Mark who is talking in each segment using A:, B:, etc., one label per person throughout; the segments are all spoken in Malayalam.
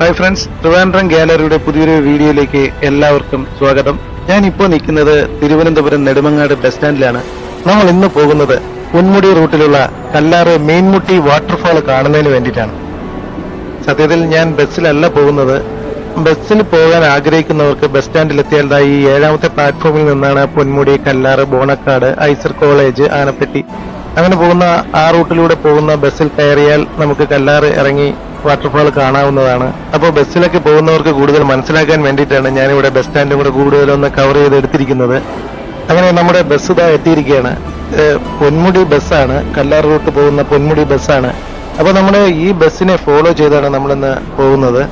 A: ഹായ് ഫ്രണ്ട്സ് ട്രിവാൻഡ്രം ഗാലറിയുടെ പുതിയൊരു വീഡിയോയിലേക്ക് എല്ലാവർക്കും സ്വാഗതം. ഞാൻ ഇപ്പോൾ നിൽക്കുന്നത് തിരുവനന്തപുരം നെടുമങ്ങാട് ബസ് സ്റ്റാൻഡിലാണ് നമ്മൾ ഇന്ന് പോകുന്നത് പൊന്മുടി റൂട്ടിലുള്ള കല്ലാറ് മീൻമുട്ടി വാട്ടർഫാൾ കാണുന്നതിന് വേണ്ടിയിട്ടാണ്. സത്യത്തിൽ ഞാൻ ബസ്സിലല്ല പോകുന്നത്. ബസ്സിൽ പോകാൻ ആഗ്രഹിക്കുന്നവർക്ക് ബസ് സ്റ്റാൻഡിലെത്തിയാൽ ഈ ഏഴാമത്തെ പ്ലാറ്റ്ഫോമിൽ നിന്നാണ് പൊന്മുടി കല്ലാറ് ബോണക്കാട് ഐസർ കോളേജ് ആനപ്പെട്ടി. അങ്ങനെ പോകുന്ന ആ റൂട്ടിലൂടെ പോകുന്ന ബസ്സിൽ കയറിയാൽ നമുക്ക് കല്ലാറ് ഇറങ്ങി വാട്ടർഫാൾ കാണാവുന്നതാണ്. അപ്പോൾ ബസ്സിലൊക്കെ പോകുന്നവർക്ക് കൂടുതൽ മനസ്സിലാക്കാൻ വേണ്ടിയിട്ടാണ് ഞാനിവിടെ ബസ് സ്റ്റാൻഡും കൂടെ കൂടുതലൊന്ന് കവർ ചെയ്ത് എടുത്തിരിക്കുന്നത് അങ്ങനെ നമ്മുടെ ബസ് ഇതാ എത്തിയിരിക്കുകയാണ്. പൊന്മുടി ബസ്സാണ്. കല്ലാർ റൂട്ട് പോകുന്ന പൊന്മുടി ബസ്സാണ്. അപ്പോൾ നമ്മൾ ഈ ബസ്സിനെ ഫോളോ ചെയ്താണ് നമ്മളിന്ന് പോകുന്നത്.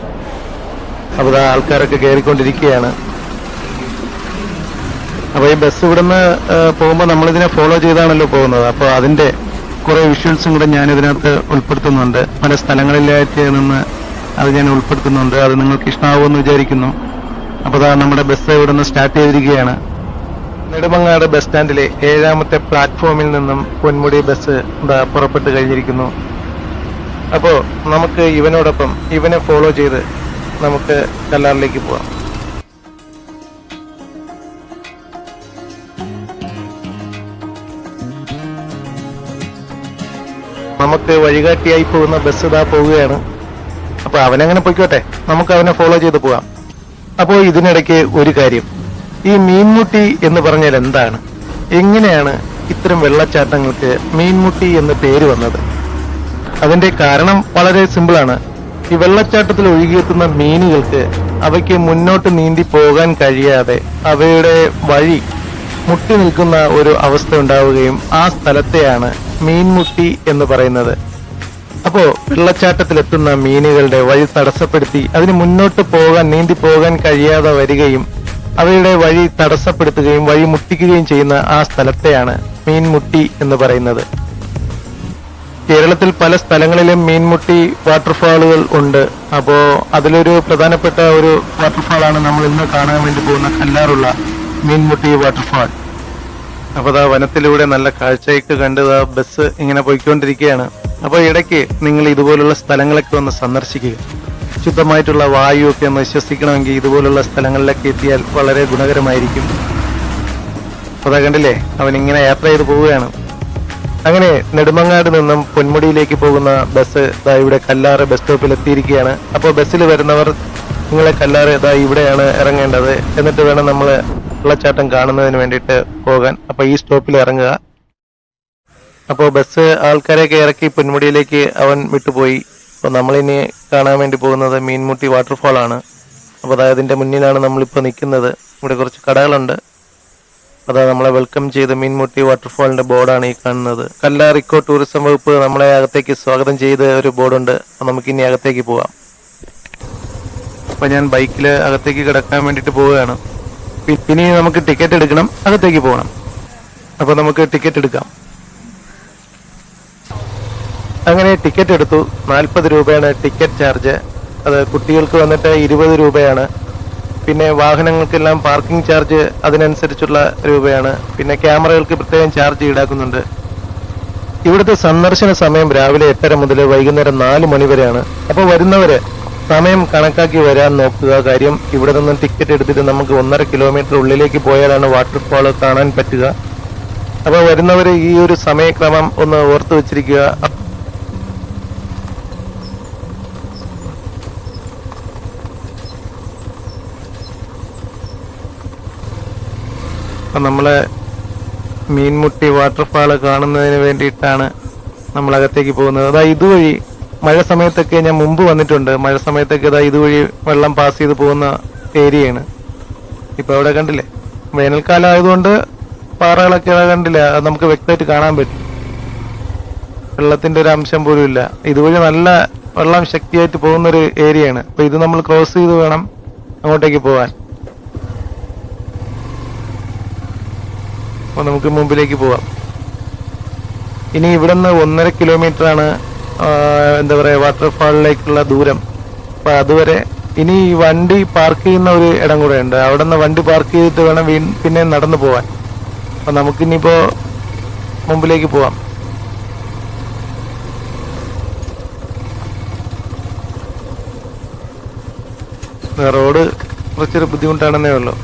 A: അപ്പോൾ ഇതാ ആൾക്കാരൊക്കെ കയറിക്കൊണ്ടിരിക്കുകയാണ്. അപ്പോൾ ഈ ബസ് ഇവിടുന്ന് പോകുമ്പോൾ പോകുമ്പോ നമ്മളിതിനെ ഫോളോ ചെയ്താണല്ലോ പോകുന്നത്. അപ്പോൾ അതിന്റെ കുറെ വിഷ്വൽസും കൂടെ ഞാൻ ഇതിനകത്ത് ഉൾപ്പെടുത്തുന്നുണ്ട്. പല സ്ഥലങ്ങളിലായിട്ട് നിന്ന് അത് ഞാൻ ഉൾപ്പെടുത്തുന്നുണ്ട്. അത് നിങ്ങൾക്ക് ഇഷ്ടമാവുമെന്ന് വിചാരിക്കുന്നു. അപ്പൊ അതാ നമ്മുടെ ബസ് ഇവിടെ നിന്ന് സ്റ്റാർട്ട് ചെയ്തിരിക്കുകയാണ്. നെടുമങ്ങാട് ബസ് സ്റ്റാൻഡിലെ ഏഴാമത്തെ പ്ലാറ്റ്ഫോമിൽ നിന്നും പൊന്മുടി ബസ് പുറപ്പെട്ട് കഴിഞ്ഞിരിക്കുന്നു. അപ്പോ നമുക്ക് ഇവനോടൊപ്പം ഇവനെ ഫോളോ ചെയ്ത് നമുക്ക് കല്ലാറിലേക്ക് പോവാം. നമുക്ക് വഴികാട്ടിയായി പോകുന്ന ബസ് ഇതാ പോവുകയാണ്. അപ്പൊ അവനങ്ങനെ പൊയ്ക്കോട്ടെ. നമുക്ക് അവനെ ഫോളോ ചെയ്ത് പോവാം. അപ്പോ ഇതിനിടയ്ക്ക് ഒരു കാര്യം. ഈ മീൻമുട്ടി എന്ന് പറഞ്ഞാൽ എന്താണ്? എങ്ങനെയാണ് ഇത്തരം വെള്ളച്ചാട്ടങ്ങൾക്ക് മീൻമുട്ടി എന്ന് പേര് വന്നത്? അതിന്റെ കാരണം വളരെ സിമ്പിളാണ് ഈ വെള്ളച്ചാട്ടത്തിൽ ഒഴുകിയെത്തുന്ന മീനുകൾക്ക് അവയ്ക്ക് മുന്നോട്ട് നീന്തി പോകാൻ കഴിയാതെ അവയുടെ വഴി മുട്ടി നിൽക്കുന്ന ഒരു അവസ്ഥ ഉണ്ടാവുകയും ആ സ്ഥലത്തെയാണ് മീൻമുട്ടി എന്ന് പറയുന്നത്. അപ്പോ വെള്ളച്ചാട്ടത്തിലെത്തുന്ന മീനുകളുടെ വഴി തടസ്സപ്പെടുത്തി അതിന് മുന്നോട്ട് പോകാൻ നീന്തി പോകാൻ കഴിയാതെ വരികയും അവയുടെ വഴി തടസ്സപ്പെടുത്തുകയും വഴി മുട്ടിക്കുകയും ചെയ്യുന്ന ആ സ്ഥലത്തെയാണ് മീൻമുട്ടി എന്ന് പറയുന്നത്. കേരളത്തിൽ പല സ്ഥലങ്ങളിലും മീൻമുട്ടി വാട്ടർഫാളുകൾ ഉണ്ട്. അപ്പോ അതിലൊരു പ്രധാനപ്പെട്ട ഒരു വാട്ടർഫാളാണ് നമ്മൾ ഇന്ന് കാണാൻ വേണ്ടി പോകുന്ന കല്ലാറുള്ള മീൻമുട്ടി വാട്ടർഫാൾ. അപ്പൊ ആ വനത്തിലൂടെ നല്ല കാഴ്ചയൊക്കെ കണ്ട് ആ ബസ് ഇങ്ങനെ പോയിക്കൊണ്ടിരിക്കുകയാണ്. അപ്പോൾ ഇടയ്ക്ക് നിങ്ങൾ ഇതുപോലുള്ള സ്ഥലങ്ങളൊക്കെ ഒന്ന് സന്ദർശിക്കുക. ശുദ്ധമായിട്ടുള്ള വായു ഒക്കെ ഒന്ന് വിശ്വസിക്കണമെങ്കിൽ ഇതുപോലുള്ള സ്ഥലങ്ങളിലൊക്കെ എത്തിയാൽ വളരെ ഗുണകരമായിരിക്കും. അതാ കണ്ടില്ലേ അവൻ ഇങ്ങനെ യാത്ര ചെയ്ത് പോവുകയാണ്. അങ്ങനെ നെടുമങ്ങാട് നിന്നും പൊന്മുടിയിലേക്ക് പോകുന്ന ബസ് ഇതാ ഇവിടെ കല്ലാറ് ബസ് സ്റ്റോപ്പിൽ എത്തിയിരിക്കുകയാണ്. അപ്പോൾ ബസ്സിൽ വരുന്നവർ നിങ്ങളെ കല്ലാറ് ഇതാ ഇവിടെയാണ് ഇറങ്ങേണ്ടത്. എന്നിട്ട് വേണം നമ്മൾ വെള്ളച്ചാട്ടം കാണുന്നതിന് വേണ്ടിയിട്ട് പോകാൻ. അപ്പൊ ഈ സ്റ്റോപ്പിൽ ഇറങ്ങുക. അപ്പോൾ ബസ് ആൾക്കാരെയൊക്കെ ഇറക്കി പൊന്മുടിയിലേക്ക് അവൻ വിട്ടുപോയി. അപ്പോൾ നമ്മളിനി കാണാൻ വേണ്ടി പോകുന്നത് മീൻമുട്ടി വാട്ടർഫാൾ ആണ്. അപ്പോൾ അതായത് അതിന്റെ മുന്നിലാണ് നമ്മളിപ്പോൾ നിൽക്കുന്നത്. ഇവിടെ കുറച്ച് കടകളുണ്ട്. അതാ നമ്മളെ വെൽക്കം ചെയ്ത് മീൻമുട്ടി വാട്ടർഫോളിന്റെ ബോർഡാണ് ഈ കാണുന്നത്. കല്ലാർ ഇക്കോ ടൂറിസം വകുപ്പ് നമ്മളെ അകത്തേക്ക് സ്വാഗതം ചെയ്ത ഒരു ബോർഡുണ്ട് നമുക്ക് ഇനി അകത്തേക്ക് പോവാം. അപ്പോൾ ഞാൻ ബൈക്കിൽ അകത്തേക്ക് കിടക്കാൻ വേണ്ടിട്ട് പോവുകയാണ്. പി- ഇനി നമുക്ക് ടിക്കറ്റ് എടുക്കണം അകത്തേക്ക് പോകണം. അപ്പൊ നമുക്ക് ടിക്കറ്റ് എടുക്കാം. അങ്ങനെ ടിക്കറ്റ് എടുത്തു. നാൽപ്പത് രൂപയാണ് ടിക്കറ്റ് ചാർജ് അത് കുട്ടികൾക്ക് വന്നിട്ട് ഇരുപത് രൂപയാണ്. പിന്നെ വാഹനങ്ങൾക്കെല്ലാം പാർക്കിംഗ് ചാർജ് അതിനനുസരിച്ചുള്ള രൂപയാണ്. പിന്നെ ക്യാമറകൾക്ക് പ്രത്യേകം ചാർജ് ഈടാക്കുന്നുണ്ട്. ഇവിടുത്തെ സന്ദർശന സമയം രാവിലെ എട്ടര മുതൽ വൈകുന്നേരം നാല് മണി വരെയാണ്. അപ്പോൾ വരുന്നവര് സമയം കണക്കാക്കി വരാൻ നോക്കുക. കാര്യം ഇവിടെ നിന്ന് ടിക്കറ്റ് എടുത്തിട്ട് നമുക്ക് ഒന്നര കിലോമീറ്റർ ഉള്ളിലേക്ക് പോയാലാണ് വാട്ടർഫാൾ കാണാൻ പറ്റുക. അപ്പോൾ വരുന്നവർ ഈ ഒരു സമയക്രമം ഒന്ന് ഓർത്തു വെച്ചിരിക്കുക. അപ്പൊ നമ്മളെ മീൻമുട്ടി വാട്ടർഫാൾ കാണുന്നതിന് വേണ്ടിയിട്ടാണ് നമ്മൾ അകത്തേക്ക് പോകുന്നത്. അതാ ഇതുവഴി മഴ സമയത്തൊക്കെ ഞാൻ മുമ്പ് വന്നിട്ടുണ്ട്. മഴ സമയത്തൊക്കെ ഇതാ ഇതുവഴി വെള്ളം പാസ് ചെയ്ത് പോകുന്ന ഏരിയയാണ്. ഇപ്പൊ അവിടെ കണ്ടില്ലേ? വേനൽക്കാലം ആയതുകൊണ്ട് പാറകളൊക്കെ കണ്ടില്ല? അത് നമുക്ക് വ്യക്തമായിട്ട് കാണാൻ പറ്റും. വെള്ളത്തിന്റെ ഒരു അംശം പോലും ഇല്ല. ഇതുവഴി നല്ല വെള്ളം ശക്തിയായിട്ട് പോകുന്ന ഒരു ഏരിയയാണ്. അപ്പൊ ഇത് നമ്മൾ ക്രോസ് ചെയ്ത് വേണം അങ്ങോട്ടേക്ക് പോവാൻ അപ്പൊ നമുക്ക് മുമ്പിലേക്ക് പോവാം. ഇനി ഇവിടുന്ന് ഒന്നര കിലോമീറ്റർ ആണ് എന്താ പറയുക വാട്ടർഫാളിലേക്കുള്ള ദൂരം. അപ്പം അതുവരെ ഇനി ഈ വണ്ടി പാർക്ക് ചെയ്യുന്ന ഒരു ഇടം കൂടെ ഉണ്ട്. അവിടെ നിന്ന് വണ്ടി പാർക്ക് ചെയ്തിട്ട് വേണം വീ പിന്നെ നടന്നു പോവാൻ. അപ്പം നമുക്കിനിയിപ്പോൾ മുമ്പിലേക്ക് പോവാം. റോഡ് കുറച്ചൊരു ബുദ്ധിമുട്ടാണെന്നേ ഉള്ളൂ.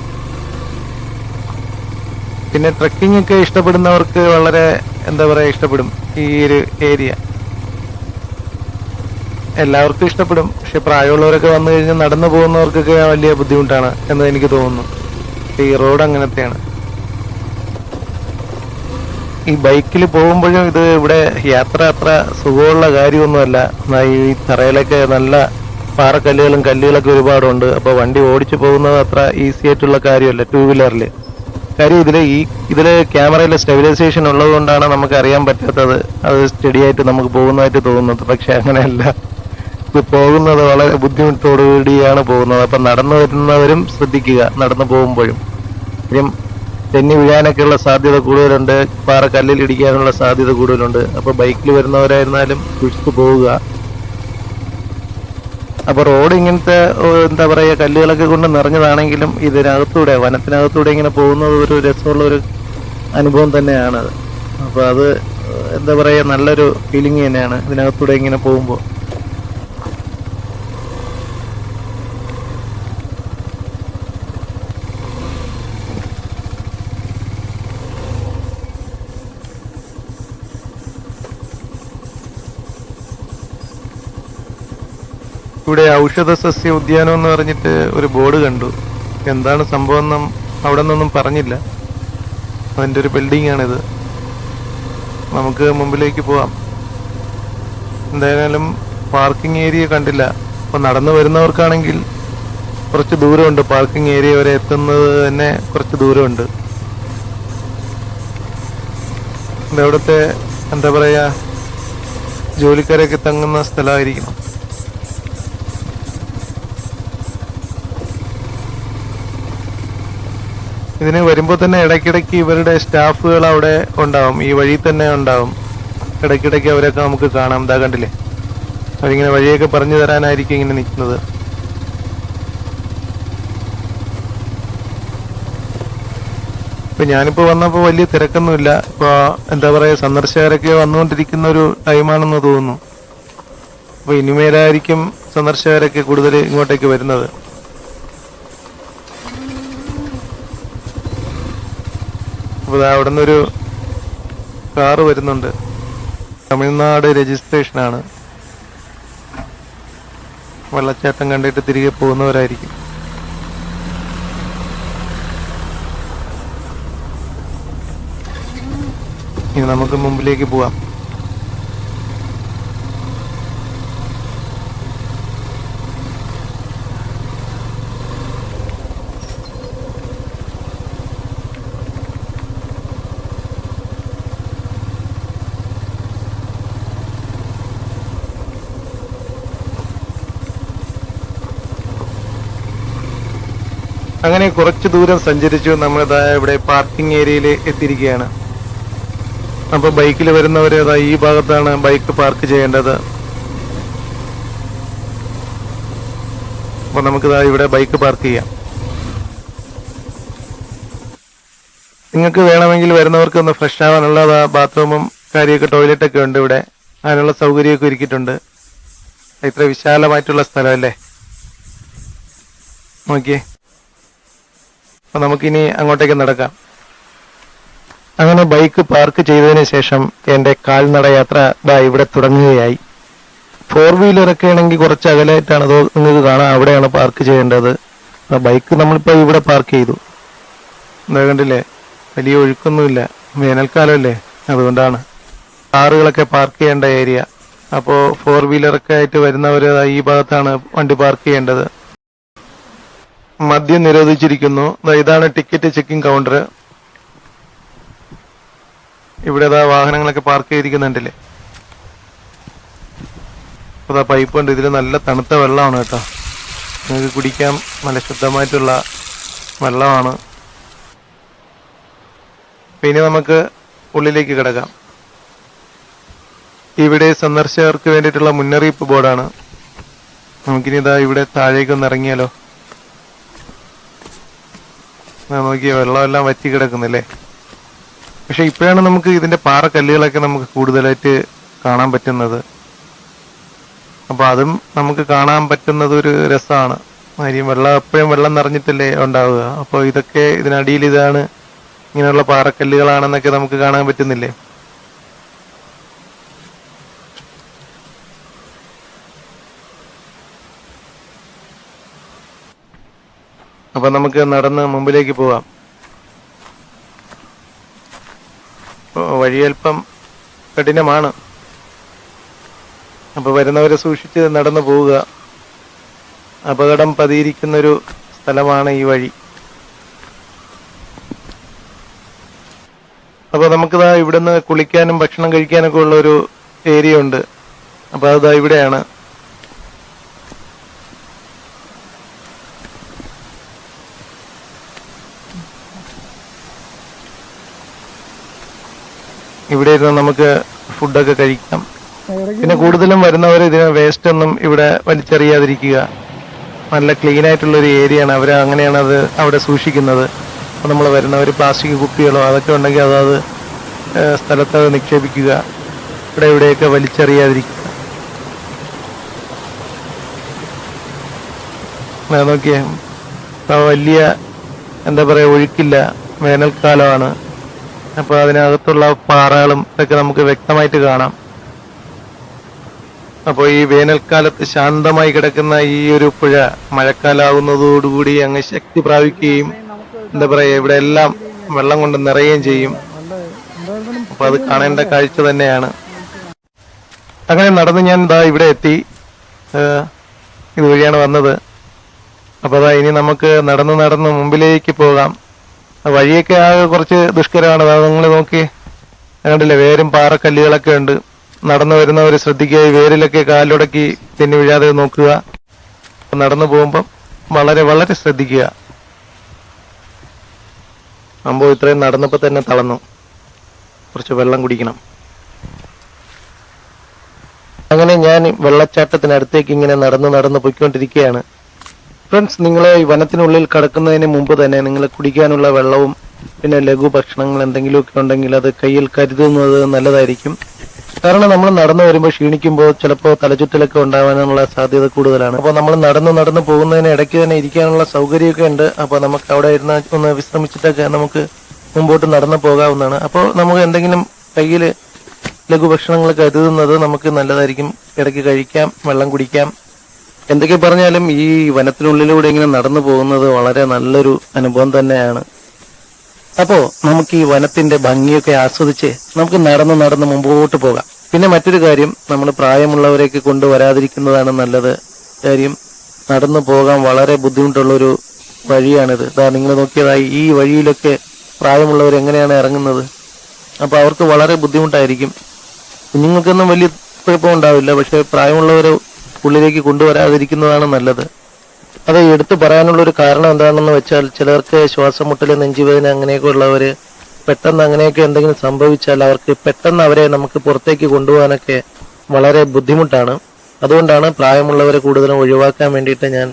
A: പിന്നെ ട്രക്കിംഗ് ഒക്കെ ഇഷ്ടപ്പെടുന്നവർക്ക് വളരെ എന്താ പറയുക ഇഷ്ടപ്പെടും ഈ ഒരു ഏരിയ എല്ലാവർക്കും ഇഷ്ടപ്പെടും. പക്ഷെ പ്രായമുള്ളവരൊക്കെ വന്നു കഴിഞ്ഞാൽ നടന്നു പോകുന്നവർക്കൊക്കെ വലിയ ബുദ്ധിമുട്ടാണ് എന്ന് എനിക്ക് തോന്നുന്നു. ഈ റോഡ് അങ്ങനത്തെയാണ്. ഈ ബൈക്കിൽ പോകുമ്പോഴും ഇത് ഇവിടെ യാത്ര അത്ര സുഖമുള്ള കാര്യമൊന്നുമല്ല. ഈ തറയിലൊക്കെ നല്ല പാറക്കല്ലുകളും കല്ലുകളൊക്കെ ഒരുപാടുണ്ട്. അപ്പൊ വണ്ടി ഓടിച്ചു പോകുന്നത് അത്ര ഈസി ആയിട്ടുള്ള കാര്യമല്ല ടൂ വീലറിൽ കാര്യം ഇതിൽ ഈ ഇതിൽ ക്യാമറയിലെ സ്റ്റെബിലൈസേഷൻ ഉള്ളതുകൊണ്ടാണ് നമുക്ക് അറിയാൻ പറ്റാത്തത്. അത് സ്റ്റഡി ആയിട്ട് നമുക്ക് പോകുന്നതായിട്ട് തോന്നുന്നത്. പക്ഷെ അങ്ങനെയല്ല. പോകുന്നത് വളരെ ബുദ്ധിമുട്ടോടുകൂടിയാണ് പോകുന്നത്. അപ്പൊ നടന്നു വരുന്നവരും ശ്രദ്ധിക്കുക നടന്നു പോകുമ്പോഴും. കാര്യം തെന്നി വീഴാനൊക്കെയുള്ള സാധ്യത കൂടുതലുണ്ട് പാറ കല്ലിൽ ഇടിക്കാനുള്ള സാധ്യത കൂടുതലുണ്ട്. അപ്പൊ ബൈക്കിൽ വരുന്നവരായിരുന്നാലും സൂക്ഷിച്ചു പോവുക. അപ്പൊ റോഡ് ഇങ്ങനത്തെ എന്താ പറയുക കല്ലുകളൊക്കെ കൊണ്ട് നിറഞ്ഞതാണെങ്കിലും ഇതിനകത്തൂടെ വനത്തിനകത്തൂടെ ഇങ്ങനെ പോകുന്നത് ഒരു രസമുള്ള ഒരു അനുഭവം തന്നെയാണ് അത് അപ്പൊ അത് എന്താ പറയാ നല്ലൊരു ഫീലിംഗ് തന്നെയാണ് ഇതിനകത്തൂടെ ഇങ്ങനെ പോകുമ്പോൾ. ഇവിടെ ഔഷധ സസ്യ ഉദ്യാനം എന്ന് പറഞ്ഞിട്ട് ഒരു ബോർഡ് കണ്ടു. എന്താണ് സംഭവം എന്നും അവിടെ നിന്നൊന്നും പറഞ്ഞില്ല. അതിന്റെ ഒരു ബിൽഡിംഗ് ആണിത്. നമുക്ക് മുമ്പിലേക്ക് പോവാം. എന്തായാലും പാർക്കിംഗ് ഏരിയ കണ്ടില്ല. അപ്പോൾ നടന്നു വരുന്നവർക്കാണെങ്കിൽ കുറച്ച് ദൂരമുണ്ട്. പാർക്കിംഗ് ഏരിയ വരെ എത്തുന്നത് തന്നെ കുറച്ച് ദൂരമുണ്ട്. ഇതവിടുത്തെ എന്താ പറയുക ജോലിക്കാരൊക്കെ തങ്ങുന്ന സ്ഥലമായിരിക്കണം. ഇതിന് വരുമ്പോൾ തന്നെ ഇടയ്ക്കിടയ്ക്ക് ഇവരുടെ സ്റ്റാഫുകൾ അവിടെ ഉണ്ടാവും. ഈ വഴി തന്നെ ഉണ്ടാവും. ഇടയ്ക്കിടയ്ക്ക് അവരൊക്കെ നമുക്ക് കാണാം. ഇതാ കണ്ടില്ലേ? അവരിങ്ങനെ വഴിയൊക്കെ പറഞ്ഞു തരാനായിരിക്കും ഇങ്ങനെ നിൽക്കുന്നത്. ഇപ്പൊ ഞാനിപ്പോ വന്നപ്പോ വലിയ തിരക്കൊന്നുമില്ല. ഇപ്പൊ എന്താ പറയാ സന്ദർശകരൊക്കെ വന്നുകൊണ്ടിരിക്കുന്ന ഒരു ടൈമാണെന്ന് തോന്നുന്നു. അപ്പൊ ഇനിമേലായിരിക്കും സന്ദർശകരൊക്കെ കൂടുതൽ ഇങ്ങോട്ടേക്ക് വരുന്നത്. അപ്പൊ അവിടെ നിന്നൊരു കാറ് വരുന്നുണ്ട്. തമിഴ്നാട് രജിസ്ട്രേഷനാണ് വെള്ളച്ചാട്ടം കണ്ടിട്ട് തിരികെ പോകുന്നവരായിരിക്കും. ഇനി നമുക്ക് മുമ്പിലേക്ക് പോവാം. അങ്ങനെ കുറച്ച് ദൂരം സഞ്ചരിച്ചു ഇതാ ഇവിടെ പാർക്കിംഗ് ഏരിയയിൽ എത്തിയിരിക്കുകയാണ്. അപ്പൊ ബൈക്കിൽ വരുന്നവർ അതാ ഈ ഭാഗത്താണ് ബൈക്ക് പാർക്ക് ചെയ്യേണ്ടത്. അപ്പൊ നമുക്ക് ദാ ഇവിടെ ബൈക്ക് പാർക്ക് ചെയ്യാം. നിങ്ങൾക്ക് വേണമെങ്കിൽ വരുന്നവർക്ക് ഒന്ന് ഫ്രഷ് ആവാനുള്ള ബാത്റൂമും കാര്യമൊക്കെ ടോയ്ലറ്റ് ഒക്കെ ഉണ്ട് ഇവിടെ. അതിനുള്ള സൗകര്യമൊക്കെ ഒരുക്കിയിട്ടുണ്ട്. ഇത്ര വിശാലമായിട്ടുള്ള സ്ഥലമല്ലേ നോക്കിയേ. അപ്പൊ നമുക്കിനി അങ്ങോട്ടേക്ക് നടക്കാം. അങ്ങനെ ബൈക്ക് പാർക്ക് ചെയ്തതിന് ശേഷം എന്റെ കാൽനട യാത്ര ഇവിടെ തുടങ്ങുകയായി. ഫോർ വീലർ ഒക്കെ ആണെങ്കിൽ കുറച്ച് അകലായിട്ടാണ്. അതോ നിങ്ങൾക്ക് കാണാം. അവിടെയാണ് പാർക്ക് ചെയ്യേണ്ടത്. ബൈക്ക് നമ്മളിപ്പോ ഇവിടെ പാർക്ക് ചെയ്തു. എന്താ കണ്ടില്ലേ? വലിയ ഒഴുക്കൊന്നുമില്ല. വേനൽക്കാലമല്ലേ? അതുകൊണ്ടാണ്. കാറുകളൊക്കെ പാർക്ക് ചെയ്യേണ്ട ഏരിയ അപ്പോൾ ഫോർ വീലർ ഒക്കെ ആയിട്ട് വരുന്നവര് ഈ ഭാഗത്താണ് വണ്ടി പാർക്ക് ചെയ്യേണ്ടത്. മദ്യം നിരോധിച്ചിരിക്കുന്നു. ഇതാണ് ടിക്കറ്റ് ചെക്കിംഗ് കൗണ്ടർ ഇവിടെ ദാ വാഹനങ്ങളൊക്കെ പാർക്ക് ചെയ്തിരിക്കുന്നുണ്ടല്ലേ. അതാ പൈപ്പ് ഉണ്ട് ഇതിൽ നല്ല തണുത്ത വെള്ളമാണ് കേട്ടോ. നിങ്ങൾക്ക് കുടിക്കാൻ നല്ല ശുദ്ധമായിട്ടുള്ള വെള്ളമാണ്. പിന്നെ നമുക്ക് ഉള്ളിലേക്ക് കിടക്കാം. ഇവിടെ സന്ദർശകർക്ക് വേണ്ടിയിട്ടുള്ള മുന്നറിയിപ്പ് ബോർഡാണ്. നമുക്കിനി ഇതാ ഇവിടെ താഴേക്കൊന്ന് ഇറങ്ങിയാലോ? നോക്കിയേ വെള്ളമെല്ലാം വറ്റി കിടക്കുന്നില്ലേ? പക്ഷെ ഇപ്പോഴാണ് നമുക്ക് ഇതിന്റെ പാറക്കല്ലുകളൊക്കെ നമുക്ക് കൂടുതലായിട്ട് കാണാൻ പറ്റുന്നത്. അപ്പൊ അതും നമുക്ക് കാണാൻ പറ്റുന്നത് ഒരു രസമാണ്. കാര്യം വെള്ളം എപ്പോഴും വെള്ളം നിറഞ്ഞിട്ടല്ലേ ഉണ്ടാവുക. അപ്പോൾ ഇതൊക്കെ ഇതിനടിയിൽ ഇതാണ് ഇങ്ങനെയുള്ള പാറക്കല്ലുകളാണെന്നൊക്കെ നമുക്ക് കാണാൻ പറ്റുന്നില്ലേ? അപ്പൊ നമുക്ക് നടന്ന് മുമ്പിലേക്ക് പോവാം. വഴിയൽപ്പം കഠിനമാണ്. അപ്പൊ വരുന്നവരെ സൂക്ഷിച്ച് നടന്നു പോവുക. അപകടം പതിയിരിക്കുന്നൊരു സ്ഥലമാണ് ഈ വഴി. അപ്പൊ നമുക്കിതാ ഇവിടുന്ന് കുളിക്കാനും ഭക്ഷണം കഴിക്കാനൊക്കെ ഉള്ള ഒരു ഏരിയ ഉണ്ട്. അപ്പൊ അതാ ഇവിടെയാണ്. ഇവിടെ ഇരുന്ന് നമുക്ക് ഫുഡൊക്കെ കഴിക്കാം. പിന്നെ കൂടുതലും വരുന്നവർ ഇതിന് വേസ്റ്റ് ഒന്നും ഇവിടെ വലിച്ചെറിയാതിരിക്കുക. നല്ല ക്ലീൻ ആയിട്ടുള്ള ഒരു ഏരിയ ആണ്. അവർ അങ്ങനെയാണ് അത് അവിടെ സൂക്ഷിക്കുന്നത്. അപ്പോൾ നമ്മൾ വരുന്നവർ പ്ലാസ്റ്റിക് കുപ്പികളോ അതൊക്കെ ഉണ്ടെങ്കിൽ അതത് സ്ഥലത്ത് നിക്ഷേപിക്കുക. ഇവിടെ ഇവിടെയൊക്കെ വലിച്ചെറിയാതിരിക്കുക. നോക്കിയേ. വലിയ എന്താ പറയുക ഒഴുക്കില്ല. വേനൽക്കാലമാണ്. അപ്പൊ അതിനകത്തുള്ള പാറകളും ഇതൊക്കെ നമുക്ക് വ്യക്തമായിട്ട് കാണാം. അപ്പോൾ ഈ വേനൽക്കാലത്ത് ശാന്തമായി കിടക്കുന്ന ഈ ഒരു പുഴ മഴക്കാലാവുന്നതോടുകൂടി അങ്ങ് ശക്തി പ്രാപിക്കുകയും എന്താ പറയാ ഇവിടെ എല്ലാം വെള്ളം കൊണ്ട് നിറയുകയും ചെയ്യും. അപ്പൊ അത് കാണേണ്ട കാഴ്ച തന്നെയാണ്. അങ്ങനെ നടന്ന് ഞാൻ ഇതാ ഇവിടെ എത്തി. ഇതുവഴിയാണ് വന്നത്. അപ്പൊ അതാ ഇനി നമുക്ക് നടന്ന് നടന്ന് മുമ്പിലേക്ക് പോകാം. വഴിയൊക്കെ ആകെ കുറച്ച് ദുഷ്കരമാണ്. അതാ നിങ്ങൾ നോക്കി കണ്ടില്ലേ വേരും പാറക്കല്ലുകളൊക്കെ ഉണ്ട്. നടന്നു വരുന്നവർ ശ്രദ്ധിക്കുക ഈ വേരിലൊക്കെ കാലുടക്കി തെന്നി വീഴാതെ നോക്കുക. നടന്നു പോകുമ്പം വളരെ വളരെ ശ്രദ്ധിക്കുക. അമ്പോ ഇത്രയും നടന്നപ്പോ തന്നെ തളന്നു കുറച്ച് വെള്ളം കുടിക്കണം. അങ്ങനെ ഞാൻ വെള്ളച്ചാട്ടത്തിനടുത്തേക്ക് ഇങ്ങനെ നടന്ന് നടന്ന് പോയിക്കൊണ്ടിരിക്കുകയാണ്. ഫ്രണ്ട്സ് നിങ്ങൾ ഈ വനത്തിനുള്ളിൽ കടക്കുന്നതിന് മുമ്പ് തന്നെ നിങ്ങൾ കുടിക്കാനുള്ള വെള്ളവും പിന്നെ ലഘു ഭക്ഷണങ്ങൾ എന്തെങ്കിലുമൊക്കെ ഉണ്ടെങ്കിൽ അത് കയ്യിൽ കരുതുന്നത് നല്ലതായിരിക്കും. കാരണം നമ്മൾ നടന്നു വരുമ്പോൾ ക്ഷീണിക്കുമ്പോൾ ചിലപ്പോൾ തലചുറ്റലൊക്കെ ഉണ്ടാവാനുള്ള സാധ്യത കൂടുതലാണ്. അപ്പോൾ നമ്മൾ നടന്ന് നടന്ന് പോകുന്നതിന് ഇടയ്ക്ക് തന്നെ ഇരിക്കാനുള്ള സൗകര്യമൊക്കെ ഉണ്ട്. അപ്പോൾ നമുക്ക് അവിടെ ഇരുന്ന് ഒന്ന് വിശ്രമിച്ചിട്ടൊക്കെ നമുക്ക് മുമ്പോട്ട് നടന്നു പോകാവുന്നതാണ്. അപ്പോൾ നമുക്ക് എന്തെങ്കിലും കയ്യിൽ ലഘുഭക്ഷണങ്ങൾ കരുതുന്നത് നമുക്ക് നല്ലതായിരിക്കും. ഇടയ്ക്ക് കഴിക്കാം വെള്ളം കുടിക്കാം. എന്തൊക്കെ പറഞ്ഞാലും ഈ വനത്തിനുള്ളിലൂടെ ഇങ്ങനെ നടന്നു പോകുന്നത് വളരെ നല്ലൊരു അനുഭവം തന്നെയാണ്. അപ്പോ നമുക്ക് ഈ വനത്തിന്റെ ഭംഗിയൊക്കെ ആസ്വദിച്ച് നമുക്ക് നടന്ന് നടന്ന് മുമ്പോട്ട് പോകാം. പിന്നെ മറ്റൊരു കാര്യം നമ്മൾ പ്രായമുള്ളവരേക്ക് കൊണ്ടുവരാതിരിക്കുന്നതാണ് നല്ലത്. കാര്യം നടന്നു പോകാൻ വളരെ ബുദ്ധിമുട്ടുള്ള ഒരു വഴിയാണിത്. ഇതാ നിങ്ങൾ നോക്കിയതായി ഈ വഴിയിലൊക്കെ പ്രായമുള്ളവർ എങ്ങനെയാണ് ഇറങ്ങുന്നത്? അപ്പൊ അവർക്ക് വളരെ ബുദ്ധിമുട്ടായിരിക്കും. കുഞ്ഞുങ്ങൾക്കൊന്നും വലിയ കുഴപ്പമുണ്ടാവില്ല പക്ഷെ പ്രായമുള്ളവരെ ഉള്ളിലേക്ക് കൊണ്ടുവരാതിരിക്കുന്നതാണ് നല്ലത്. അത് എടുത്തു പറയാനുള്ള ഒരു കാരണം എന്താണെന്ന് വെച്ചാൽ ചിലർക്ക് ശ്വാസം മുട്ടൽ നെഞ്ചുവേദന അങ്ങനെയൊക്കെ ഉള്ളവര് പെട്ടെന്ന് അങ്ങനെയൊക്കെ എന്തെങ്കിലും സംഭവിച്ചാൽ അവർക്ക് പെട്ടെന്ന് അവരെ നമുക്ക് പുറത്തേക്ക് കൊണ്ടുപോകാനൊക്കെ വളരെ ബുദ്ധിമുട്ടാണ്. അതുകൊണ്ടാണ് പ്രായമുള്ളവരെ കൂടുതലും ഒഴിവാക്കാൻ വേണ്ടിയിട്ട് ഞാൻ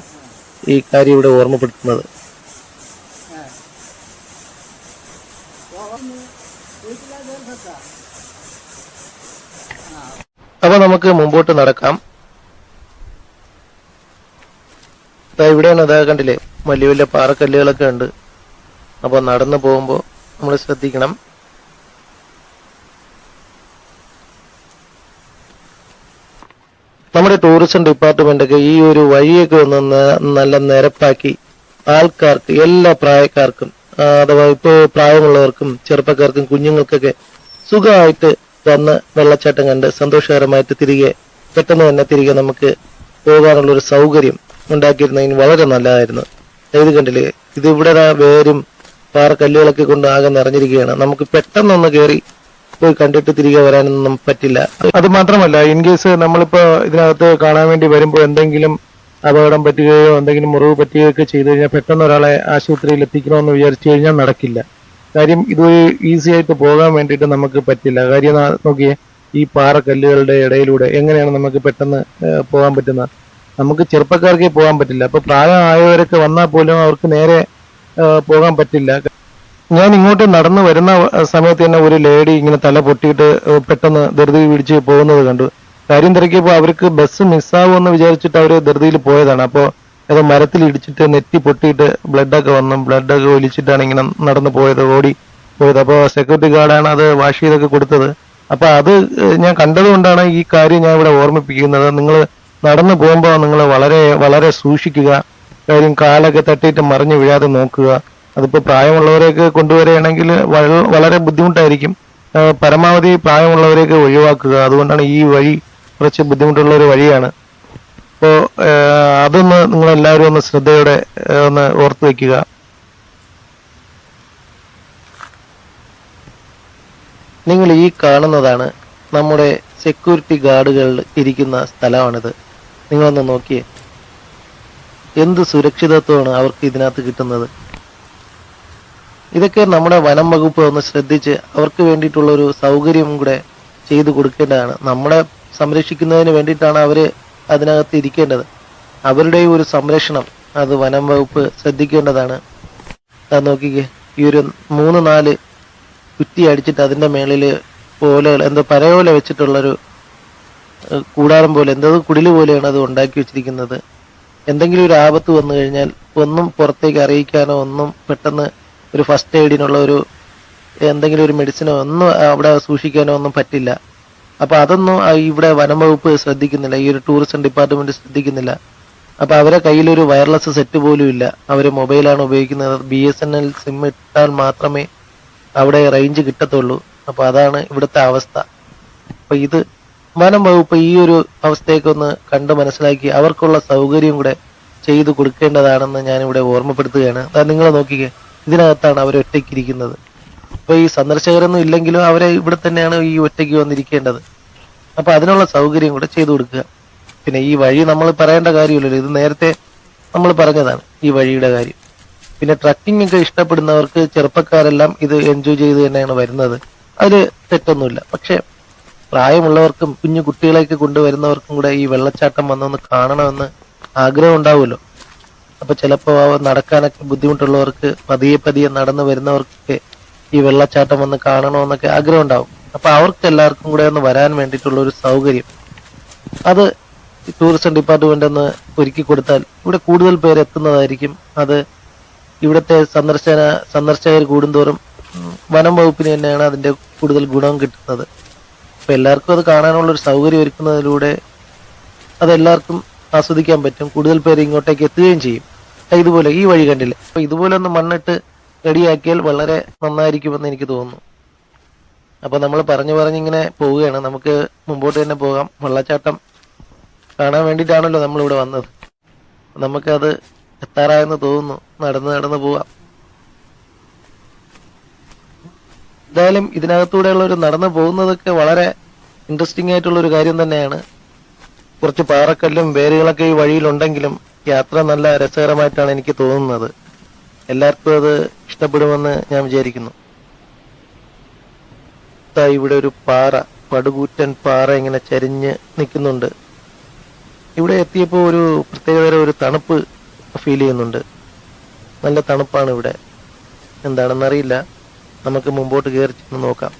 A: ഈ കാര്യം ഇവിടെ ഓർമ്മപ്പെടുത്തുന്നത്. അപ്പൊ നമുക്ക് മുമ്പോട്ട് നടക്കാം ദാ ഇവിടെയാണ് ഇതാ കണ്ടില്ലേ? വലിയ വലിയ പാറക്കല്ലുകളൊക്കെ ഉണ്ട്. അപ്പൊ നടന്നു പോകുമ്പോ നമ്മൾ ശ്രദ്ധിക്കണം. നമ്മുടെ ടൂറിസം ഡിപ്പാർട്ട്മെന്റ് ഒക്കെ ഈ ഒരു വഴിയൊക്കെ ഒന്ന് നല്ല നിരപ്പാക്കി ആൾക്കാർക്ക് എല്ലാ പ്രായക്കാർക്കും അഥവാ ഇപ്പോ പ്രായമുള്ളവർക്കും ചെറുപ്പക്കാർക്കും കുഞ്ഞുങ്ങൾക്കൊക്കെ സുഖമായിട്ട് വന്ന് വെള്ളച്ചാട്ടം കണ്ട് സന്തോഷകരമായിട്ട് തിരികെ പെട്ടെന്ന് തന്നെ തിരികെ നമുക്ക് പോകാനുള്ള ഒരു സൗകര്യം ഉണ്ടാക്കിയിരുന്നെങ്കിൽ വളരെ നല്ലതായിരുന്നു. ഇത് കണ്ടില്ലേ ഇത് ഇവിടെ വേരും വേരും പാറക്കല്ലുകളൊക്കെ കൊണ്ട് ആകെ നിറഞ്ഞിരിക്കുകയാണ്. നമുക്ക് പെട്ടെന്നൊന്ന് കയറി പോയി കണ്ടിട്ട് തിരികെ വരാനൊന്നും പറ്റില്ല. അത് മാത്രമല്ല ഇൻ കേസ് നമ്മളിപ്പോ ഇതിനകത്ത് കാണാൻ വേണ്ടി വരുമ്പോൾ എന്തെങ്കിലും അപകടം പറ്റുകയോ എന്തെങ്കിലും മുറിവ് പറ്റുകയോ ഒക്കെ ചെയ്തു കഴിഞ്ഞാൽ പെട്ടെന്ന് ഒരാളെ ആശുപത്രിയിൽ എത്തിക്കണമെന്ന് വിചാരിച്ചു കഴിഞ്ഞാൽ നടക്കില്ല. കാര്യം ഇത് ഈസി ആയിട്ട് പോകാൻ വേണ്ടിയിട്ട് നമുക്ക് പറ്റില്ല. കാര്യം നോക്കിയേ ഈ പാറക്കല്ലുകളുടെ ഇടയിലൂടെ എങ്ങനെയാണ് നമുക്ക് പെട്ടെന്ന് പോകാൻ പറ്റുന്നത്? നമുക്ക് ചെറുപ്പക്കാർക്ക് പോകാൻ പറ്റില്ല. അപ്പൊ പ്രായമായവരൊക്കെ വന്നാൽ പോലും അവർക്ക് നേരെ പോകാൻ പറ്റില്ല. ഞാൻ ഇങ്ങോട്ട് നടന്നു വരുന്ന സമയത്ത് തന്നെ ഒരു ലേഡി ഇങ്ങനെ തല പൊട്ടിയിട്ട് പെട്ടെന്ന് ധൃതി പിടിച്ച് പോകുന്നത് കണ്ടു. കാര്യം തിരക്കിയപ്പോൾ അവർക്ക് ബസ് മിസ്സാവുമെന്ന് വിചാരിച്ചിട്ട് അവർ ധൃതിയിൽ പോയതാണ്. അപ്പോൾ ഏതോ മരത്തിൽ ഇടിച്ചിട്ട് നെറ്റി പൊട്ടിയിട്ട് ബ്ലഡൊക്കെ വന്നു. ബ്ലഡൊക്കെ ഒലിച്ചിട്ടാണ് ഇങ്ങനെ നടന്നു പോയത് ഓടി പോയത്. അപ്പോൾ സെക്യൂരിറ്റി ഗാർഡാണ് അത് വാഷ് ചെയ്തൊക്കെ കൊടുത്തത്. അപ്പൊ അത് ഞാൻ കണ്ടതുകൊണ്ടാണ് ഈ കാര്യം ഞാൻ ഇവിടെ ഓർമ്മിപ്പിക്കുന്നത്. നിങ്ങൾ നടന്നു പോകുമ്പോൾ നിങ്ങൾ വളരെ വളരെ സൂക്ഷിക്കുക. കാര്യം കാലൊക്കെ തട്ടിയിട്ട് മറിഞ്ഞു വീഴാതെ നോക്കുക. അതിപ്പോ പ്രായമുള്ളവരെയൊക്കെ കൊണ്ടുവരികയാണെങ്കിൽ വളരെ ബുദ്ധിമുട്ടായിരിക്കും. പരമാവധി പ്രായമുള്ളവരെയൊക്കെ ഒഴിവാക്കുക. അതുകൊണ്ടാണ് ഈ വഴി കുറച്ച് ബുദ്ധിമുട്ടുള്ള ഒരു വഴിയാണ് അപ്പോൾ അതൊന്ന് നിങ്ങൾ എല്ലാവരും ഒന്ന് ശ്രദ്ധയോടെ ഒന്ന് ഓർത്ത് വയ്ക്കുക നിങ്ങൾ ഈ കാണുന്നതാണ് നമ്മുടെ സെക്യൂരിറ്റി ഗാർഡുകൾ ഇരിക്കുന്ന സ്ഥലമാണിത്. നിങ്ങളൊന്ന് നോക്കിയേ എന്ത് സുരക്ഷിതത്വമാണ് അവർക്ക് ഇതിനകത്ത് കിട്ടുന്നത്? ഇതൊക്കെ നമ്മുടെ വനം വകുപ്പ് ഒന്ന് ശ്രദ്ധിച്ച് അവർക്ക് വേണ്ടിയിട്ടുള്ള ഒരു സൗകര്യം കൂടെ ചെയ്തു കൊടുക്കേണ്ടതാണ്. നമ്മളെ സംരക്ഷിക്കുന്നതിന് വേണ്ടിയിട്ടാണ് അവർ അതിനകത്ത് ഇരിക്കേണ്ടത്. അവരുടെ ഒരു സംരക്ഷണം അത് വനം വകുപ്പ് ശ്രദ്ധിക്കേണ്ടതാണ്. അത് നോക്കിക്കേ ഈ ഒരു മൂന്ന് നാല് കുറ്റി അടിച്ചിട്ട് അതിന്റെ മേളിൽ ഓലകൾ എന്തോ പരയോല വെച്ചിട്ടുള്ളൊരു കൂടാരം പോലെ എന്താ കുടിൽ പോലെയാണ് അത് ഉണ്ടാക്കി വെച്ചിരിക്കുന്നത്. എന്തെങ്കിലും ഒരു ആപത്ത് വന്നു കഴിഞ്ഞാൽ ഒന്നും പുറത്തേക്ക് അറിയിക്കാനോ ഒന്നും പെട്ടെന്ന് ഒരു ഫസ്റ്റ് എയ്ഡിനുള്ള ഒരു എന്തെങ്കിലും ഒരു മെഡിസിനോ ഒന്നും അവിടെ സൂക്ഷിക്കാനോ ഒന്നും പറ്റില്ല. അപ്പൊ അതൊന്നും ഇവിടെ വനം വകുപ്പ് ശ്രദ്ധിക്കുന്നില്ല ഈ ഒരു ടൂറിസം ഡിപ്പാർട്ട്മെന്റ് ശ്രദ്ധിക്കുന്നില്ല. അപ്പൊ അവരെ കയ്യിലൊരു വയർലെസ് സെറ്റ് പോലും ഇല്ല. അവർ മൊബൈലാണ് ഉപയോഗിക്കുന്നത്. B S N L sim ഇട്ടാൽ മാത്രമേ അവിടെ റേഞ്ച് കിട്ടത്തുള്ളൂ. അപ്പൊ അതാണ് ഇവിടുത്തെ അവസ്ഥ. അപ്പൊ ഇത് വനം വകുപ്പ് ഈ ഒരു അവസ്ഥയൊക്കെ കണ്ട് മനസ്സിലാക്കി അവർക്കുള്ള സൗകര്യം കൂടെ ചെയ്തു കൊടുക്കേണ്ടതാണെന്ന് ഞാൻ ഇവിടെ ഓർമ്മപ്പെടുത്തുകയാണ്. അതാ നിങ്ങൾ നോക്കിക്കേ ഇതിനകത്താണ് അവർ ഒറ്റയ്ക്ക് ഇരിക്കുന്നത് അപ്പൊ ഈ സന്ദർശകരൊന്നും ഇല്ലെങ്കിലും അവരെ ഇവിടെ തന്നെയാണ് ഈ ഒറ്റയ്ക്ക് വന്നിരിക്കേണ്ടത്. അപ്പൊ അതിനുള്ള സൗകര്യം കൂടെ ചെയ്തു കൊടുക്കുക. പിന്നെ ഈ വഴി നമ്മൾ പറയേണ്ട കാര്യമില്ലല്ലോ ഇത് നേരത്തെ നമ്മൾ പറഞ്ഞതാണ് ഈ വഴിയുടെ കാര്യം. പിന്നെ ട്രക്കിംഗ് ഒക്കെ ഇഷ്ടപ്പെടുന്നവർക്ക് ചെറുപ്പക്കാരെല്ലാം ഇത് എൻജോയ് ചെയ്ത് തന്നെയാണ് വരുന്നത്. അതിൽ തെറ്റൊന്നുമില്ല. പക്ഷെ പ്രായമുള്ളവർക്കും കുഞ്ഞു കുട്ടികളെയൊക്കെ കൊണ്ടുവരുന്നവർക്കും കൂടെ ഈ വെള്ളച്ചാട്ടം വന്നൊന്ന് കാണണമെന്ന് ആഗ്രഹം ഉണ്ടാവുമല്ലോ അപ്പൊ ചിലപ്പോ നടക്കാനൊക്കെ ബുദ്ധിമുട്ടുള്ളവർക്ക് പതിയെ പതിയെ നടന്നു വരുന്നവർക്കൊക്കെ ഈ വെള്ളച്ചാട്ടം വന്ന് കാണണമെന്നൊക്കെ ആഗ്രഹം ഉണ്ടാവും അപ്പൊ അവർക്ക് എല്ലാവർക്കും കൂടെ ഒന്ന് വരാൻ വേണ്ടിയിട്ടുള്ള ഒരു സൗകര്യം. അത് ടൂറിസം ഡിപ്പാർട്ട്മെന്റ് ഒന്ന് ഒരുക്കി കൊടുത്താൽ ഇവിടെ കൂടുതൽ പേര് എത്തുന്നതായിരിക്കും. അത് ഇവിടുത്തെ സന്ദർശന സന്ദർശകർ കൂടുന്തോറും വനം വകുപ്പിന് തന്നെയാണ് അതിന്റെ കൂടുതൽ ഗുണം കിട്ടുന്നത്. അപ്പൊ എല്ലാവർക്കും അത് കാണാനുള്ള ഒരു സൗകര്യം ഒരുക്കുന്നതിലൂടെ അതെല്ലാവർക്കും ആസ്വദിക്കാൻ പറ്റും. കൂടുതൽ പേര് ഇങ്ങോട്ടേക്ക് എത്തുകയും ചെയ്യും. ഇതുപോലെ ഈ വഴി കണ്ടില്ല? അപ്പൊ ഇതുപോലെ ഒന്ന് മണ്ണിട്ട് റെഡിയാക്കിയാൽ വളരെ നന്നായിരിക്കുമെന്ന് എനിക്ക് തോന്നുന്നു. അപ്പൊ നമ്മൾ പറഞ്ഞു പറഞ്ഞിങ്ങനെ പോവുകയാണ്. നമുക്ക് മുമ്പോട്ട് തന്നെ പോകാം. വെള്ളച്ചാട്ടം കാണാൻ വേണ്ടിയിട്ടാണല്ലോ നമ്മളിവിടെ വന്നത്. നമുക്കത് എത്താറായെന്ന് തോന്നുന്നു. നടന്ന് നടന്ന് പോവാം. എന്തായാലും ഇതിനകത്തൂടെയുള്ള ഒരു നടന്നു പോകുന്നതൊക്കെ വളരെ ഇൻട്രസ്റ്റിംഗ് ആയിട്ടുള്ള ഒരു കാര്യം തന്നെയാണ്. കുറച്ച് പാറക്കല്ലും വേരുകളൊക്കെ ഈ വഴിയിലുണ്ടെങ്കിലും യാത്ര നല്ല രസകരമായിട്ടാണ് എനിക്ക് തോന്നുന്നത്. എല്ലാവർക്കും അത് ഇഷ്ടപ്പെടുമെന്ന് ഞാൻ വിചാരിക്കുന്നു. ഇവിടെ ഒരു പാറ പടുകൂറ്റൻ പാറ ഇങ്ങനെ ചരിഞ്ഞ് നിൽക്കുന്നുണ്ട്. ഇവിടെ എത്തിയപ്പോൾ ഒരു പ്രത്യേകതരം ഒരു തണുപ്പ് ഫീൽ ചെയ്യുന്നുണ്ട്. നല്ല തണുപ്പാണ് ഇവിടെ. എന്താണെന്നറിയില്ല. നമുക്ക് മുമ്പോട്ട് കയറി ചെന്ന് നോക്കാം.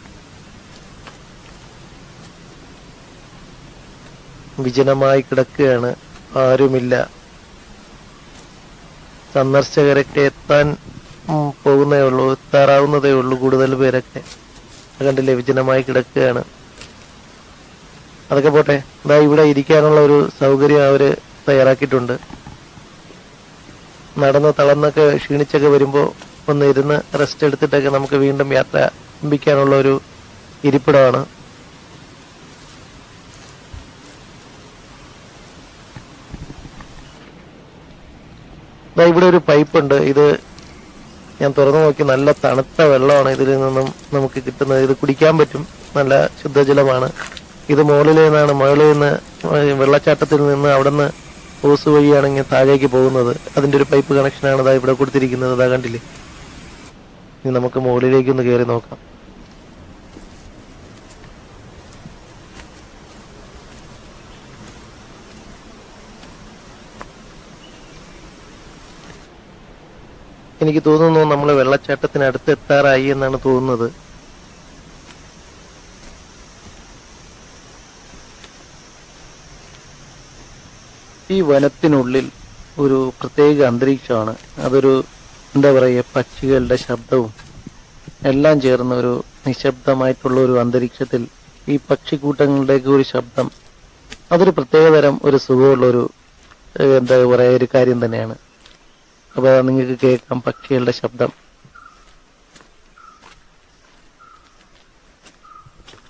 A: വിജനമായി കിടക്കുകയാണ്. ആരുമില്ല. സന്ദർശകരൊക്കെ എത്താൻ പോകുന്നേ ഉള്ളൂ. എത്താറാവുന്നതേ ഉള്ളൂ കൂടുതൽ പേരൊക്കെ. കണ്ടില്ലേ വിജനമായി കിടക്കുകയാണ്. അതൊക്കെ പോട്ടെ. ഇതാ ഇവിടെ ഇരിക്കാനുള്ള ഒരു സൗകര്യം അവർ തയ്യാറാക്കിയിട്ടുണ്ട്. നടന്ന് തളന്നൊക്കെ ക്ഷീണിച്ചൊക്കെ വരുമ്പോ ഒന്ന് ഇരുന്ന് റെസ്റ്റ് എടുത്തിട്ടൊക്കെ നമുക്ക് വീണ്ടും യാത്ര ആരംഭിക്കാനുള്ള ഒരു ഇരിപ്പിടമാണ്. ഇവിടെ ഒരു പൈപ്പ് ഉണ്ട്. ഇത് ഞാൻ തുറന്നു നോക്കി നല്ല തണുത്ത വെള്ളമാണ് ഇതിൽ നിന്നും നമുക്ക് കിട്ടുന്നത്. ഇത് കുടിക്കാൻ പറ്റും. നല്ല ശുദ്ധജലമാണ്. ഇത് മുകളിൽ നിന്നാണ് മുകളിൽ നിന്ന് വെള്ളച്ചാട്ടത്തിൽ നിന്ന് അവിടെ നിന്ന് ഹോസ് വഴിയാണ് ഇങ്ങനെ താഴേക്ക് പോകുന്നത്. അതിന്റെ ഒരു പൈപ്പ് കണക്ഷനാണ് ഇതാ ഇവിടെ കൊടുത്തിരിക്കുന്നത്. ഇതാ കണ്ടില്ലേ? ഇനി നമുക്ക് മുകളിലേക്ക് ഒന്ന് കയറി നോക്കാം. എനിക്ക് തോന്നുന്നു നമ്മൾ വെള്ളച്ചാട്ടത്തിന് അടുത്ത് എത്താറായി എന്നാണ് തോന്നുന്നത്. ഈ വനത്തിനുള്ളിൽ ഒരു പ്രത്യേക അന്തരീക്ഷമാണ്. അതൊരു എന്താ പറയുക പക്ഷികളുടെ ശബ്ദവും എല്ലാം ചേർന്ന ഒരു നിശബ്ദമായിട്ടുള്ള ഒരു അന്തരീക്ഷത്തിൽ ഈ പക്ഷിക്കൂട്ടങ്ങളുടെയൊക്കെ ഒരു ശബ്ദം അതൊരു പ്രത്യേകതരം ഒരു സുഖമുള്ള ഒരു ഏഹ്, എന്താ പറയുക ഒരു കാര്യം തന്നെയാണ്. അപ്പൊ നിങ്ങൾക്ക് കേൾക്കാം പക്ഷികളുടെ ശബ്ദം.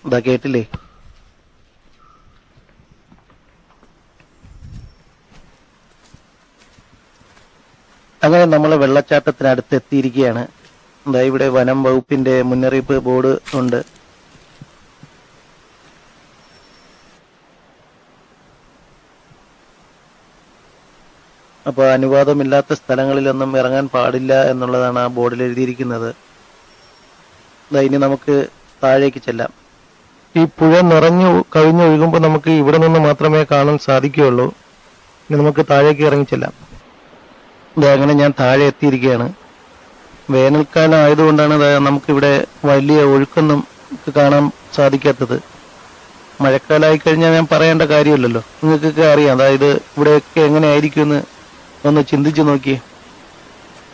A: ഇതാ കേട്ടില്ലേ? അങ്ങനെ നമ്മൾ വെള്ളച്ചാട്ടത്തിനടുത്ത് എത്തിയിരിക്കുകയാണ്. എന്താ ഇവിടെ വനം വകുപ്പിന്റെ മുന്നറിയിപ്പ് ബോർഡ് ഉണ്ട്. അപ്പൊ അനുവാദമില്ലാത്ത സ്ഥലങ്ങളിലൊന്നും ഇറങ്ങാൻ പാടില്ല എന്നുള്ളതാണ് ആ ബോർഡിൽ എഴുതിയിരിക്കുന്നത്. ഇനി നമുക്ക് താഴേക്ക് ചെല്ലാം. ഈ പുഴ നിറഞ്ഞു കഴിഞ്ഞൊഴുകുമ്പോൾ നമുക്ക് ഇവിടെ നിന്ന് മാത്രമേ കാണാൻ സാധിക്കുകയുള്ളൂ. ഇനി നമുക്ക് താഴേക്ക് ഇറങ്ങി ചെല്ലാം. അങ്ങനെ ഞാൻ താഴെ എത്തിയിരിക്കുകയാണ്. വേനൽക്കാലം ആയതുകൊണ്ടാണ് നമുക്കിവിടെ വലിയ ഒഴുക്കൊന്നും കാണാൻ സാധിക്കാത്തത്. മഴക്കാലമായി കഴിഞ്ഞാൽ ഞാൻ പറയേണ്ട കാര്യമില്ലല്ലോ. നിങ്ങൾക്കൊക്കെ അറിയാം അതായത് ഇവിടെയൊക്കെ എങ്ങനെയായിരിക്കും എന്ന് ഒന്ന് ചിന്തിച്ചു നോക്കിയേ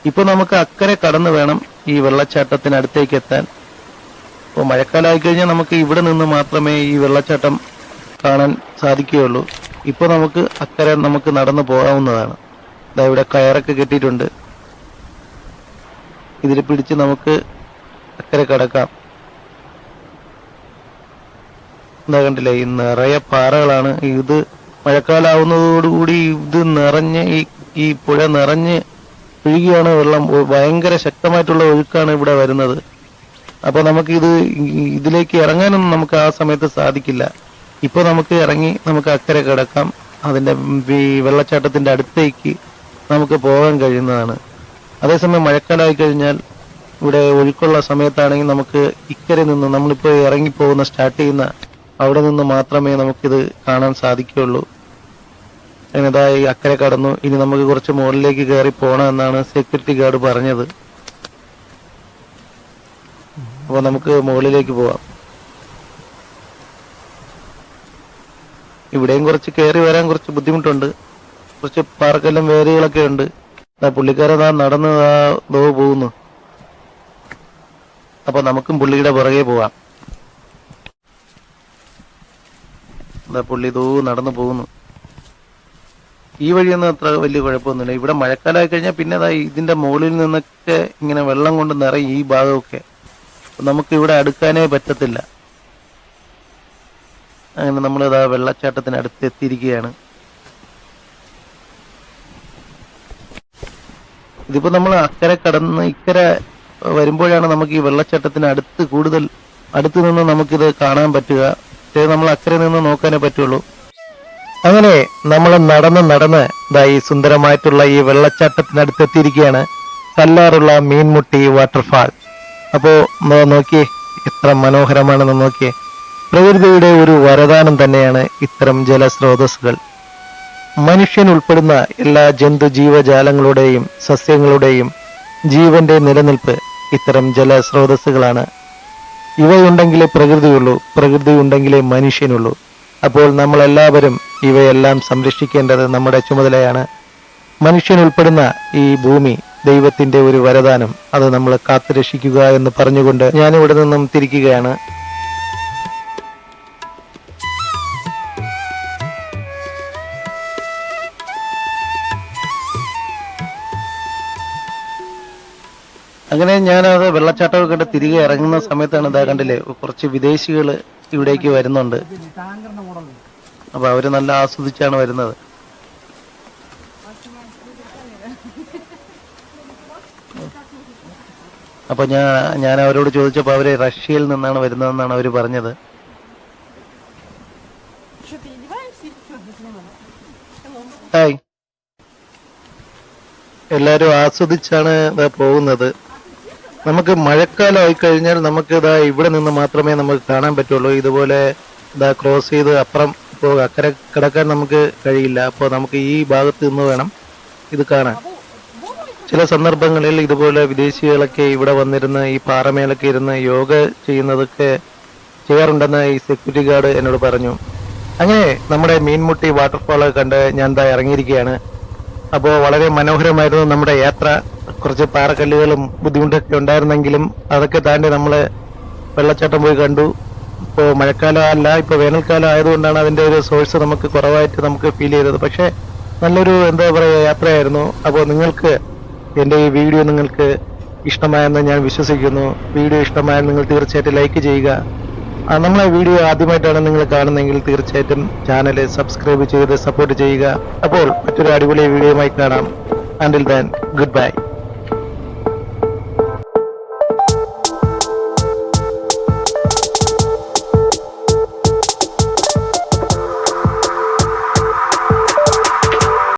A: ഇപ്പൊ നമുക്ക് അക്കരെ കടന്നു വേണം ഈ വെള്ളച്ചാട്ടത്തിനടുത്തേക്ക് എത്താൻ. ഇപ്പോൾ മഴക്കാലമായി കഴിഞ്ഞാൽ നമുക്ക് ഇവിടെ നിന്ന് മാത്രമേ ഈ വെള്ളച്ചാട്ടം കാണാൻ സാധിക്കുകയുള്ളൂ. ഇപ്പോൾ നമുക്ക് അക്കരെ നമുക്ക് നടന്നു പോകാവുന്നതാണ്. ഇവിടെ കയറൊക്കെ കെട്ടിയിട്ടുണ്ട്. ഇതിൽ പിടിച്ച് നമുക്ക് അക്കരെ കടക്കാം. എന്താ കണ്ടില്ലേ ഈ നിറയെ പാറകളാണ്. ഇത് മഴക്കാലാവുന്നതോടുകൂടി ഇത് നിറഞ്ഞ് ഈ ഈ പുഴ നിറഞ്ഞ് ഒഴുകിയാണ് വെള്ളം. ഭയങ്കര ശക്തമായിട്ടുള്ള ഒഴുക്കാണ് ഇവിടെ വരുന്നത്. അപ്പൊ നമുക്ക് ഇത് ഇതിലേക്ക് ഇറങ്ങാനൊന്നും നമുക്ക് ആ സമയത്ത് സാധിക്കില്ല. ഇപ്പൊ നമുക്ക് ഇറങ്ങി നമുക്ക് അക്കരെ കിടക്കാം. അതിന്റെ വെള്ളച്ചാട്ടത്തിന്റെ അടുത്തേക്ക് നമുക്ക് പോകാൻ കഴിയുന്നതാണ്. അതേസമയം മഴക്കാലമായി കഴിഞ്ഞാൽ ഇവിടെ ഒഴുക്കുള്ള സമയത്താണെങ്കിൽ നമുക്ക് ഇക്കരെ നിന്ന് നമ്മളിപ്പോൾ ഇറങ്ങിപ്പോകുന്ന സ്റ്റാർട്ട് ചെയ്യുന്ന അവിടെ നിന്ന് മാത്രമേ നമുക്കിത് കാണാൻ സാധിക്കുകയുള്ളൂ. അങ്ങനെ അക്കരെ കടന്നു. ഇനി നമുക്ക് കുറച്ച് മുകളിലേക്ക് കയറി പോകണം എന്നാണ് സെക്യൂരിറ്റി ഗാർഡ് പറഞ്ഞത്. അപ്പൊ നമുക്ക് മുകളിലേക്ക് പോവാം. ഇവിടെയും കുറച്ച് കയറി വരാൻ കുറച്ച് ബുദ്ധിമുട്ടുണ്ട്. കുറച്ച് പാർക്കെല്ലാം വേരുകളൊക്കെ ഉണ്ട്. പുള്ളിക്കാരൻ ആ നടന്ന് ആ ദോ പോകുന്നു. അപ്പൊ നമുക്കും പുള്ളിയുടെ പുറകെ പോവാം. പുള്ളി ദോ നടന്നു പോകുന്നു. ഈ വഴിയൊന്നും അത്ര വലിയ കുഴപ്പമൊന്നുമില്ല. ഇവിടെ മഴക്കാലമായി കഴിഞ്ഞാൽ പിന്നെ ഇതിന്റെ മുകളിൽ നിന്നൊക്കെ ഇങ്ങനെ വെള്ളം കൊണ്ട് നിറയും ഈ ഭാഗമൊക്കെ. നമുക്ക് ഇവിടെ അടുക്കാനേ പറ്റത്തില്ല. അങ്ങനെ നമ്മൾ ഇതാ വെള്ളച്ചാട്ടത്തിന് അടുത്ത് എത്തിയിരിക്കുകയാണ്. ഇതിപ്പോ നമ്മൾ അക്കരെ കടന്ന് ഇക്കരെ വരുമ്പോഴാണ് നമുക്ക് ഈ വെള്ളച്ചാട്ടത്തിന് അടുത്ത് കൂടുതൽ അടുത്ത് നിന്ന് നമുക്കിത് കാണാൻ പറ്റുക. പക്ഷേ നമ്മൾ അക്കരെ നിന്ന് നോക്കാനേ പറ്റുള്ളൂ. അങ്ങനെ നമ്മൾ നടന്ന് നടന്ന് ഇതാ ഈ സുന്ദരമായിട്ടുള്ള ഈ വെള്ളച്ചാട്ടത്തിനടുത്ത് എത്തിയിരിക്കുകയാണ് കല്ലാറുള്ള മീൻമുട്ടി വാട്ടർഫാൾ. അപ്പോ നോക്കി നോക്കിയേ എത്ര മനോഹരമാണെന്ന് നോക്കിയേ. പ്രകൃതിയുടെ ഒരു വരദാനം തന്നെയാണ് ഇത്തരം ജലസ്രോതസ്സുകൾ. മനുഷ്യൻ ഉൾപ്പെടുന്ന എല്ലാ ജന്തു ജീവജാലങ്ങളുടെയും സസ്യങ്ങളുടെയും ജീവന്റെ നിലനിൽപ്പ് ഇത്തരം ജലസ്രോതസ്സുകളാണ്. ഇവയുണ്ടെങ്കിലേ പ്രകൃതിയുള്ളൂ പ്രകൃതി ഉണ്ടെങ്കിലേ മനുഷ്യനുള്ളൂ. അപ്പോൾ നമ്മളെല്ലാവരും ഇവയെല്ലാം സംരക്ഷിക്കേണ്ടത് നമ്മുടെ ചുമതലയാണ്. മനുഷ്യൻ ഉൾപ്പെടുന്ന ഈ ഭൂമി ദൈവത്തിന്റെ ഒരു വരദാനം അത് നമ്മൾ കാത്തുരക്ഷിക്കുക എന്ന് പറഞ്ഞുകൊണ്ട് ഇവിടെ നിന്നും തിരിക്കുകയാണ്. അങ്ങനെ ഞാനത് വെള്ളച്ചാട്ടമൊക്കെ കണ്ട് തിരികെ ഇറങ്ങുന്ന സമയത്താണ് ഇതാ കണ്ടില്ലേ കുറച്ച് വിദേശികൾ ഇവിടേക്ക് വരുന്നുണ്ട്. അപ്പൊ അവർ നല്ല ആസ്വദിച്ചാണ് വരുന്നത്. അപ്പൊ ഞാൻ ഞാൻ അവരോട് ചോദിച്ചപ്പോൾ അവർ റഷ്യയിൽ നിന്നാണ് വരുന്നതെന്നാണ് അവർ പറഞ്ഞത്. എല്ലാരും ആസ്വദിച്ചാണ് പോകുന്നത്. നമുക്ക് മഴക്കാലം ആയി കഴിഞ്ഞാൽ നമുക്ക് ഇതാ ഇവിടെ നിന്ന് മാത്രമേ നമുക്ക് കാണാൻ പറ്റുള്ളൂ. ഇതുപോലെ ഇതാ ക്രോസ് ചെയ്ത് അപ്പുറം ഇപ്പോൾ അക്കരെ കിടക്കാൻ നമുക്ക് കഴിയില്ല. അപ്പോൾ നമുക്ക് ഈ ഭാഗത്ത് നിന്ന് വേണം ഇത് കാണാൻ. ചില സന്ദർഭങ്ങളിൽ ഇതുപോലെ വിദേശികളൊക്കെ ഇവിടെ വന്നിരുന്ന് ഈ പാറമേലൊക്കെ ഇരുന്ന് യോഗ ചെയ്യുന്നതൊക്കെ ചെയ്യാറുണ്ടെന്ന് ഈ സെക്യൂരിറ്റി ഗാർഡ് എന്നോട് പറഞ്ഞു. അങ്ങനെ നമ്മുടെ മീൻമുട്ടി വാട്ടർഫാൾ കണ്ട് ഞാൻ ഇതാ ഇറങ്ങിയിരിക്കുകയാണ്. അപ്പോൾ വളരെ മനോഹരമായിരുന്നു നമ്മുടെ യാത്ര. കുറച്ച് പാറക്കല്ലുകളും ബുദ്ധിമുട്ടൊക്കെ ഉണ്ടായിരുന്നെങ്കിലും അതൊക്കെ താണ്ടി നമ്മൾ വെള്ളച്ചാട്ടം പോയി കണ്ടു. ഇപ്പോൾ മഴക്കാലം അല്ല ഇപ്പോൾ വേനൽക്കാലം ആയതുകൊണ്ടാണ് അതിന്റെ ഒരു സോഴ്സ് നമുക്ക് കുറവായിട്ട് നമുക്ക് ഫീൽ ചെയ്തത്. പക്ഷേ നല്ലൊരു എന്താ പറയുക യാത്രയായിരുന്നു. അപ്പോൾ നിങ്ങൾക്ക് എന്റെ ഈ വീഡിയോ നിങ്ങൾക്ക് ഇഷ്ടമായെന്ന് ഞാൻ വിശ്വസിക്കുന്നു. വീഡിയോ ഇഷ്ടമായാൽ നിങ്ങൾ തീർച്ചയായിട്ടും ലൈക്ക് ചെയ്യുക. നമ്മളെ വീഡിയോ ആദ്യമായിട്ടാണ് നിങ്ങൾ കാണുന്നതെങ്കിൽ തീർച്ചയായിട്ടും ചാനൽ സബ്സ്ക്രൈബ് ചെയ്ത് സപ്പോർട്ട് ചെയ്യുക. അപ്പോൾ മറ്റൊരു അടിപൊളി വീഡിയോയുമായി കാണാം. ആൻഡിൽ ദാൻ ഗുഡ് ബൈ